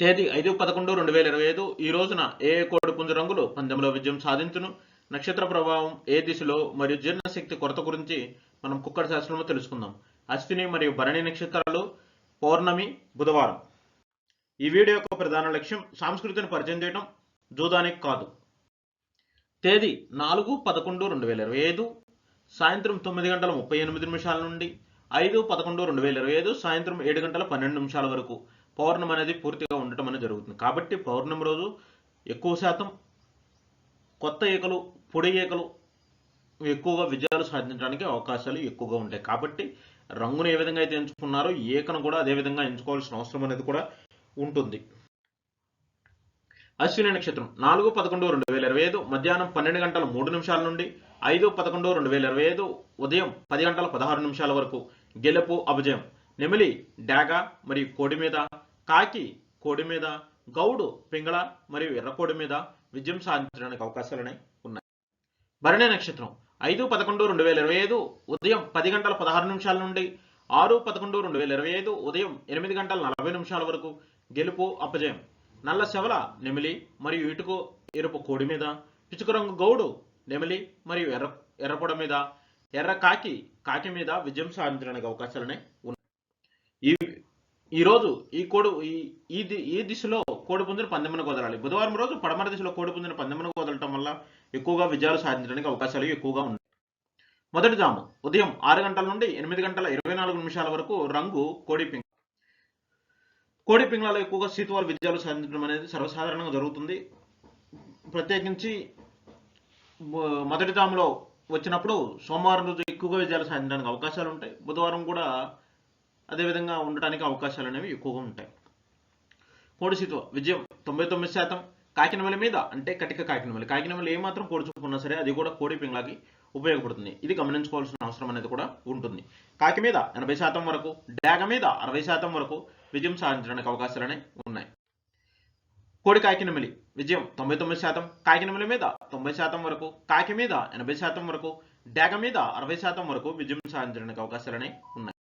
తేదీ ఐదు పదకొండు రెండు వేల ఇరవై ఐదు. ఈ రోజున ఏ కోడి పుంజ రంగులు పందెంలో విజయం సాధించును? నక్షత్ర ప్రభావం ఏ దిశలో మరియు జీర్ణశక్తి కొరత గురించి మనం కుక్కడి శాస్త్రంలో తెలుసుకుందాం. అశ్విని మరియు భరణి నక్షత్రాలు పౌర్ణమి బుధవారం. ఈ వీడియో యొక్క ప్రధాన లక్ష్యం సంస్కృతిని పరిచయం చేయడం జూదానికి కాదు. తేదీ నాలుగు పదకొండు రెండు వేల ఇరవై ఐదు. సాయంత్రం తొమ్మిది గంటల ముప్పై ఎనిమిది నిమిషాల నుండి ఐదు పదకొండు రెండు వేల ఇరవై ఐదు. సాయంత్రం ఏడు గంటల పన్నెండు నిమిషాల వరకు. పౌర్ణమి అనేది పూర్తిగా ఉండటం అనేది జరుగుతుంది. కాబట్టి పౌర్ణమి రోజు ఎక్కువ శాతం కొత్త ఈకలు పొడి ఈకలు ఎక్కువగా విజయాలు సాధించడానికి అవకాశాలు ఎక్కువగా ఉంటాయి. కాబట్టి రంగును ఏ విధంగా అయితే ఎంచుకున్నారో ఈకను కూడా అదే విధంగా ఎంచుకోవాల్సిన అవసరం అనేది కూడా ఉంటుంది. అశ్విని నక్షత్రం నాలుగు పదకొండు రెండు వేల ఇరవై ఐదు మధ్యాహ్నం పన్నెండు గంటల మూడు నిమిషాల నుండి ఐదు పదకొండు రెండు వేల ఇరవై ఐదు ఉదయం పది గంటల పదహారు నిమిషాల వరకు గెలుపు అభిజయం నెమిలి డాగ మరియు కోడి మీద కాకి కోడి మీద గౌడు పింగళ మరియు ఎర్రకోడి మీద విజయం సాధించడానికి అవకాశాలనే ఉన్నాయి. భరణి నక్షత్రం ఐదు పదకొండు రెండు వేల ఇరవై ఐదు ఉదయం పది గంటల పదహారు నిమిషాల నుండి ఆరు పదకొండు రెండు వేల ఇరవై ఐదు ఉదయం ఎనిమిది గంటల నలభై నిమిషాల వరకు గెలుపు అపజయం. నల్ల శవల నెమిలి మరియు ఇటుకు ఎరుపు కోడి మీద పిచుకు రంగు గౌడు నెమిలి మరియు ఎర్ర ఎర్రపొడ మీద ఎర్ర కాకి కాకి మీద విజయం సాధించడానికి అవకాశాలనే ఉన్నాయి. ఈ ఈరోజు ఈ కోడు ఈ ఈ ది- ఈ దిశలో కోడి పుంజును పందెమునకు బుధవారం రోజు పడమర దిశలో కోడి పుంజును పందెమునకు వల్ల ఎక్కువగా విజయాలు సాధించడానికి అవకాశాలు ఎక్కువగా ఉన్నాయి. మొదటి జాము ఉదయం ఆరు గంటల నుండి ఎనిమిది గంటల ఇరవై నాలుగు నిమిషాల వరకు రంగు కోడి పింగ్ కోడి పింగ్లాలో ఎక్కువగా శీతవారు విజయాలు సాధించడం అనేది సర్వసాధారణంగా జరుగుతుంది. ప్రత్యేకించి మొదటి జాములో వచ్చినప్పుడు సోమవారం రోజు ఎక్కువగా విజయాలు సాధించడానికి అవకాశాలు ఉంటాయి. బుధవారం కూడా అదేవిధంగా ఉండటానికి అవకాశాలు అనేవి ఎక్కువగా ఉంటాయి. కోడిసీతో విజయం తొంభై తొమ్మిది శాతం. కాకినమల మీద అంటే కటిక కాకినమల కాకినమల ఏమాత్రం కోడి సరే అది కూడా కోడి పింగ్లాకి ఉపయోగపడుతుంది. ఇది గమనించుకోవాల్సిన అవసరం అనేది కూడా ఉంటుంది. కాకి మీద ఎనభై శాతం వరకు డాగ మీద అరవై శాతం వరకు విజయం సాధించడానికి అవకాశాలనే ఉన్నాయి. కోడి కాకినమిలి విజయం తొంభై తొమ్మిది శాతం. కాకినమిలి మీద తొంభై శాతం వరకు కాకి మీద ఎనభై శాతం వరకు డాగ మీద అరవై శాతం వరకు విజయం సాధించడానికి అవకాశాలనే ఉన్నాయి.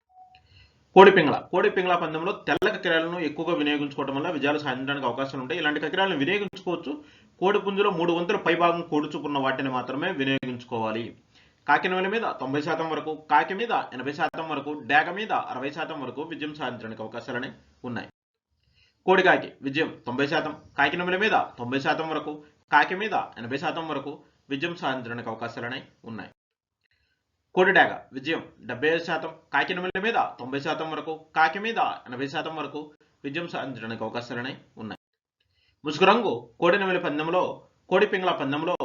కోడిపింగళ. కోడిపింగళ పందెంలో తెల్ల కకిరాలను ఎక్కువగా వినియోగించుకోవడం వల్ల విజయాలు సాధించడానికి అవకాశాలు ఉంటాయి. ఇలాంటి కకిరాలను వినియోగించుకోవచ్చు. కోడి పుంజులో మూడు వంతుల పైభాగం కోడి వాటిని మాత్రమే వినియోగించుకోవాలి. కాకినవల మీద తొంభై శాతం వరకు కాకి మీద ఎనభై శాతం వరకు డాగ మీద అరవై శాతం వరకు విజయం సాధించడానికి అవకాశాలని ఉన్నాయి. కోడికాకి విజయం తొంభై శాతం. కాకినవల మీద తొంభై శాతం వరకు కాకి మీద ఎనభై శాతం వరకు విజయం సాధించడానికి అవకాశాలనే ఉన్నాయి. కోడిడాగ విజయం డెబ్బై ఐదు శాతం కాకినవల మీద తొంభై శాతం వరకు. కాకి మీద ఎనభై శాతం వరకు విజయం సాధించడానికి అవకాశాలనే ఉన్నాయి. ముసుగు రంగు కోడి నెమలి పందెంలో కోడి పింగళ పందెంలో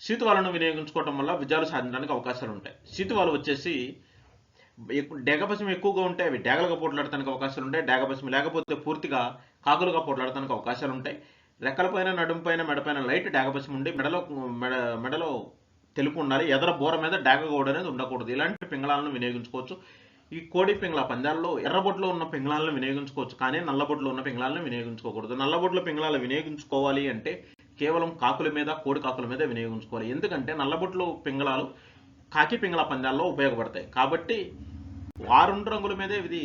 శీతువాలను వినియోగించుకోవడం వల్ల విజయాలు సాధించడానికి అవకాశాలు ఉంటాయి. శీతువాలు వచ్చేసి డేగపశం ఎక్కువగా ఉంటే అవి డేగలుగా పోట్లాడటానికి అవకాశాలు ఉంటాయి. డేగపశం లేకపోతే పూర్తిగా కాకులుగా పోట్లాడటానికి అవకాశాలు ఉంటాయి. రెక్కల పైన నడుము పైన మెడపైన లైట్ డేగపశం ఉండి మెడలో మెడ మెడలో తెలుపు ఉండాలి ఎదర బోర మీద డేగ గోడ అనేది ఉండకూడదు. ఇలాంటి పింగళాలను వినియోగించుకోవచ్చు. ఈ కోడి పింగళ పందాల్లో ఎర్రబొట్లో ఉన్న పింగళాలను వినియోగించుకోవచ్చు. కానీ నల్లబొట్లో ఉన్న పింగళాలను వినియోగించుకోకూడదు. నల్లబొట్లో పింగళాలు వినియోగించుకోవాలి అంటే కేవలం కాకుల మీద కోడి కాకుల మీద వినియోగించుకోవాలి. ఎందుకంటే నల్లబొట్లు పింగళాలు కాకి పింగళ పందాల్లో ఉపయోగపడతాయి. కాబట్టి ఆ రెండు రంగుల మీదే ఇది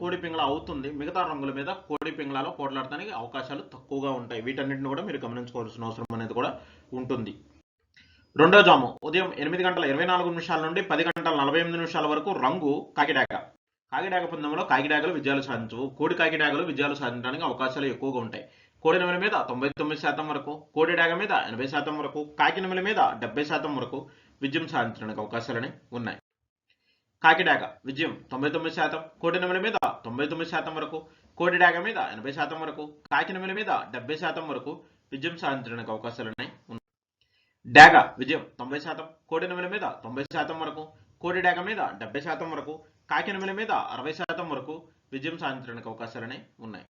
కోడి పింగళ అవుతుంది. మిగతా రంగుల మీద కోడి పింగళాలో పోట్లాడటానికి అవకాశాలు తక్కువగా ఉంటాయి. వీటన్నిటిని కూడా మీరు గమనించుకోవాల్సిన అవసరం అనేది కూడా ఉంటుంది. రెండో జాము. ఉదయం ఎనిమిది గంటల ఇరవై నాలుగు నిమిషాల నుండి పది గంటల నలభై ఎనిమిది నిమిషాల వరకు రంగు కాకిడాక. కాకిడాక పందెంలో కాకిడాకలు విజయాలు సాధించవు కోడి కాకిడాకలు విజయాలు సాధించడానికి అవకాశాలు ఎక్కువగా ఉంటాయి. కోడి నెమలి మీద తొంభై తొమ్మిది శాతం వరకు కోడి డాగ మీద ఎనభై శాతం వరకు కాకి నెమలి మీద డెబ్బై శాతం వరకు విజయం సాధించడానికి అవకాశాలని ఉన్నాయి. కాకిడాగ విజయం తొంభై తొమ్మిది శాతం కోడి నెమలి మీద తొంభై తొమ్మిది శాతం వరకు కోడి డాగ మీద ఎనభై శాతం వరకు కాకి నెమలి మీద డెబ్బై శాతం వరకు విజయం సాధించడానికి అవకాశాలు ఉన్నాయి. డాగ విజయం. తొంభై శాతం కోడి మీద తొంభై శాతం వరకు కోడి డాగ మీద డెబ్బై శాతం వరకు కాకి నెమలి మీద అరవై శాతం వరకు విజయం సాధించడానికి అవకాశాలనే ఉన్నాయి.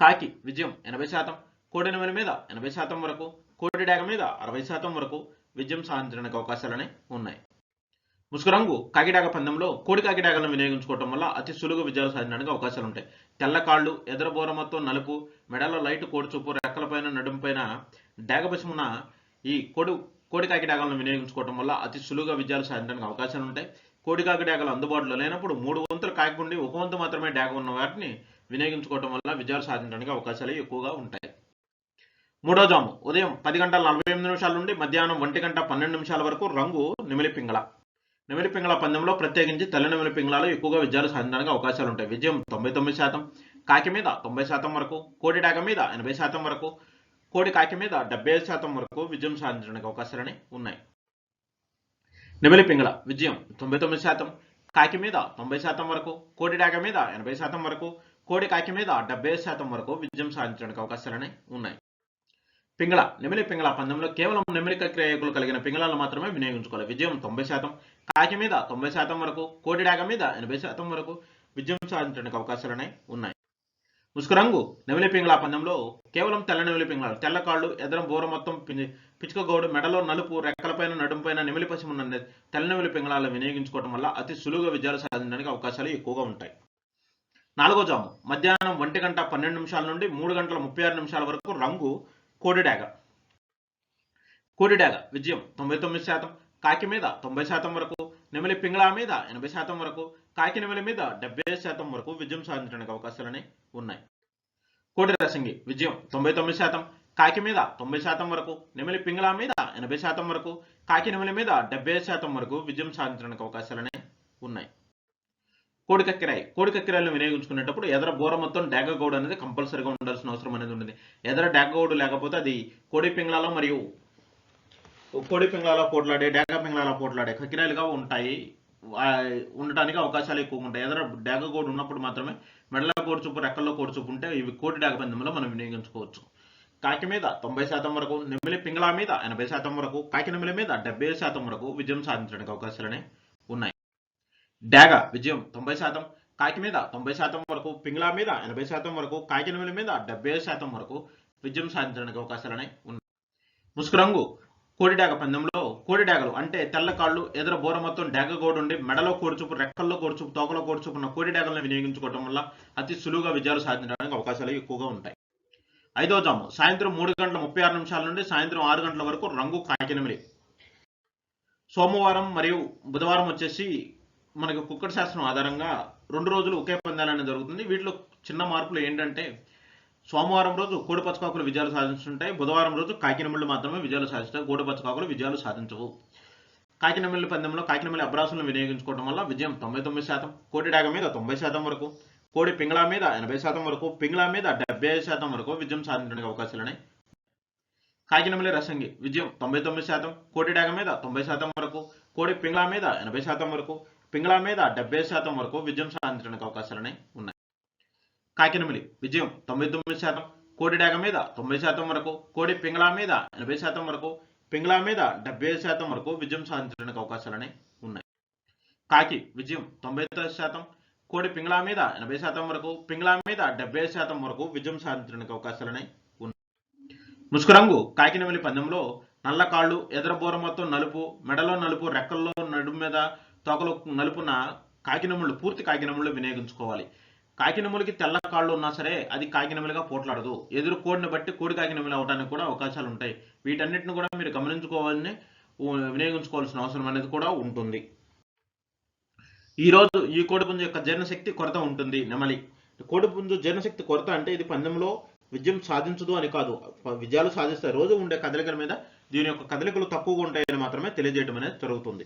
కాకి విజయం ఎనభై శాతం కోడి మీద ఎనభై శాతం వరకు కోడి డాగ మీద అరవై శాతం వరకు విజయం సాధించడానికి అవకాశాలనే ఉన్నాయి. ముసుగురంగు కాకిడాగ పందెంలో కోడి కాకిడాగలను వినియోగించుకోవడం వల్ల అతి సులువు విజయాలు సాధించడానికి అవకాశాలు ఉంటాయి. తెల్ల కాళ్ళు ఎదర బోరమతో నలుపు మెడలో లైట్ కోడి చూపు రెక్కలపైన నడుంపైన డాగపశమున ఈ కోడి కోడి కాకిడాగలను వినియోగించుకోవడం వల్ల అతి సులువుగా విజయాలు సాధించడానికి అవకాశాలు ఉంటాయి. కోడికాకి డాగలు అందుబాటులో లేనప్పుడు మూడు వంతులు కాకుండా ఒక వంతు మాత్రమే డాక ఉన్న వాటిని వినియోగించుకోవటం వల్ల విజయాలు సాధించడానికి అవకాశాలు ఎక్కువగా ఉంటాయి. మూడో జాము. ఉదయం పది గంటల నలభై ఎనిమిది నిమిషాల నుండి మధ్యాహ్నం ఒంటి గంట పన్నెండు నిమిషాల వరకు రంగు నిమిలి పింగళ. నిమిలి పింగళ పందెంలో ప్రత్యేకించి తెల్ల నిమిలి పింగళాలు ఎక్కువగా విజయాలు సాధించడానికి అవకాశాలు ఉంటాయి. విజయం తొంభై తొమ్మిది శాతం కాకి మీద తొంభై శాతం వరకు కోడి డాక మీద ఎనభై శాతం వరకు కోడి కాకి మీద డెబ్బై ఐదు శాతం వరకు విజయం సాధించడానికి అవకాశాలని ఉన్నాయి. నిమిలి పింగళ విజయం తొంభై తొమ్మిది శాతం కాకి మీద తొంభై శాతం వరకు కోడి డాగ మీద ఎనభై శాతం వరకు కోడి కాకి మీద డెబ్బై ఐదు శాతం వరకు విజయం సాధించడానికి అవకాశాలని ఉన్నాయి. పింగళ నెమిలి పింగళ పందెంలో కేవలం నెమిలిక క్రియకులు కలిగిన పింగళాలు మాత్రమే వినియోగించుకోవాలి. విజయం తొంభై శాతం కాకి మీద తొంభై శాతం వరకు కోడి డాగ మీద ఎనభై శాతం వరకు విజయం సాధించడానికి అవకాశాలనే ఉన్నాయి. ముసుగు రంగు నెమిలి పింగళ పందెంలో కేవలం తెల్ల నెమిలి పింగళాలు తెల్ల కాళ్ళు ఎదరం బోర మొత్తం పిచ్చుక గోడు మెడలో నలుపు రెక్కలపైన నడుంపైన నెమిలి పశ్చిమ ఉన్న తెల్ల నెమిలి పింగళాలను వినియోగించుకోవడం వల్ల అతి సులువుగా విజయాలు సాధించడానికి అవకాశాలు ఎక్కువగా ఉంటాయి. నాలుగో జాము. మధ్యాహ్నం ఒంటి గంట పన్నెండు నిమిషాల నుండి మూడు గంటల ముప్పై ఆరు నిమిషాల వరకు రంగు కోడిడాగ. కోడిడాగ విజయం తొంభై తొమ్మిది శాతం. కాకి మీద తొంభై శాతం వరకు నెమిలి పింగళా మీద ఎనభై శాతం వరకు కాకి నెమిలి మీద డెబ్బై శాతం వరకు విజయం సాధించడానికి అవకాశాలని ఉన్నాయి. కోటి రసింగి విజయం తొంభై తొమ్మిది శాతం కాకి మీద తొంభై శాతం వరకు నెమిలి పింగళా మీద ఎనభై శాతం వరకు కాకి నెమిలి మీద డెబ్బై శాతం వరకు విజయం సాధించడానికి అవకాశాలనే ఉన్నాయి. కోడి కక్కిరాయి కోడి కక్కిరాయిని వినియోగించుకునేటప్పుడు ఎదర బోర మొత్తం డేగగౌడ్ అనేది కంపల్సరీగా ఉండాల్సిన అవసరం అనేది ఉంటుంది. ఎదర డేగగౌడ్ లేకపోతే అది కోడి పింగళాలో మరియు పొడి పింగళాలో పోట్లాడే డేగ పింగళాలో పోట్లాడే కకిరాలుగా ఉంటాయి. ఉండటానికి అవకాశాలు ఎక్కువగా ఉంటాయి. ఎదర డాగ కోడి ఉన్నప్పుడు మాత్రమే మెడల కోడిచూపు రెక్కల్లో కోడిచూపు ఉంటే ఇవి కోడి డాగ పందెంలో మనం వినియోగించుకోవచ్చు. కాకి మీద తొంభై శాతం వరకు నెమిలి పింగళా మీద ఎనభై శాతం వరకు కాకి నెమిలి మీద డెబ్బై శాతం వరకు విజయం సాధించడానికి అవకాశాలనే ఉన్నాయి. డేగ విజయం తొంభై శాతం కాకి మీద తొంభై శాతం వరకు పింగళా మీద ఎనభై శాతం వరకు కాకి నెమిలి మీద డెబ్బై శాతం వరకు విజయం సాధించడానికి అవకాశాలనే ఉన్నాయి. ముసుగు కోడిడాగ పందెంలో కోడిడాగలు అంటే తెల్ల కాళ్ళు ఎదుర బోర మొత్తం డాగ ఉండి మెడలో కోడిచూపు రెక్కల్లో కోడిచూపు తోకలో కోడిచూపు కోడిడాగలను వినియోగించుకోవడం వల్ల అతి సులువుగా విజయాలు సాధించడానికి అవకాశాలు ఎక్కువగా ఉంటాయి. ఐదో జాము సాయంత్రం మూడు గంటల ముప్పై ఆరు నిమిషాల నుండి సాయంత్రం ఆరు గంటల వరకు రంగు కాకినమిలి. సోమవారం మరియు బుధవారం వచ్చేసి మనకి కుక్కటి శాస్త్రం ఆధారంగా రెండు రోజులు ఒకే పందాలు జరుగుతుంది. వీటిలో చిన్న మార్పులు ఏంటంటే సోమవారం రోజు కోడిపచ్చకాకులు విజయాలు సాధించుంటాయి. బుధవారం రోజు కాకినమిళ్ళు మాత్రమే విజయాలు సాధిస్తాయి. కోడిపచ్చకాకులు విజయాలు సాధించవు. కాకినమిల్లి పందెంలో కాకినమిల్లి అబ్రాసులను వినియోగించుకోవడం వల్ల విజయం తొంభై తొమ్మిది శాతం కోడి డాగ మీద తొంభై శాతం వరకు కోడి పింగళా మీద ఎనభై శాతం వరకు పింగళా మీద డెబ్బై ఐదు శాతం వరకు విజయం సాధించడానికి అవకాశాలున్నాయి కాకినమిల్లి రసంగి విజయం తొంభై తొమ్మిది శాతం కోటి డాగ మీద తొంభై శాతం వరకు కోడి పింగళా మీద ఎనభై శాతం వరకు పింగళా మీద డెబ్బై శాతం వరకు విజయం సాధించడానికి అవకాశాలు ఉన్నాయి. కాకినమిలి విజయం తొంభై తొమ్మిది శాతం కోడి డాగ మీద తొంభై శాతం వరకు కోడి పింగళా మీద ఎనభై శాతం వరకు పింగళా మీద డెబ్బై శాతం వరకు విజయం సాధించడానికి అవకాశాలనే ఉన్నాయి. కాకి విజయం తొంభై తొమ్మిది శాతం కోడి పింగళా మీద ఎనభై శాతం వరకు పింగళా మీద డెబ్బై శాతం వరకు విజయం సాధించడానికి అవకాశాలనే ఉన్నాయి. ముసుకురంగు కాకినమిలి పందెంలో నల్ల కాళ్ళు ఎదరబోర మొత్తం నలుపు మెడలో నలుపు రెక్కల్లో నడుము మీద తోకలు నలుపున కాకినముళ్ళు పూర్తి కాకినముళ్ళు వినియోగించుకోవాలి. కాకినములకి తెల్ల కాళ్ళు ఉన్నా సరే అది కాకినములుగా పోట్లాడదు. ఎదురు కోడిని బట్టి కోడి కాకినములు అవడానికి కూడా అవకాశాలు ఉంటాయి. వీటన్నిటిని కూడా మీరు గమనించుకోవాలని వినియోగించుకోవాల్సిన అవసరం అనేది కూడా ఉంటుంది. ఈ రోజు ఈ కోడిపుంజు యొక్క జీర్ణశక్తి కొరత ఉంటుంది. నెమలి. కోడిపుంజు జీర్ణశక్తి కొరత అంటే ఇది పందెంలో విజయం సాధించదు అని కాదు. విజయాలు సాధిస్తాయి రోజు ఉండే కదలికల మీద దీని యొక్క కదలికలు తక్కువగా ఉంటాయని మాత్రమే తెలియజేయడం అనేది జరుగుతుంది.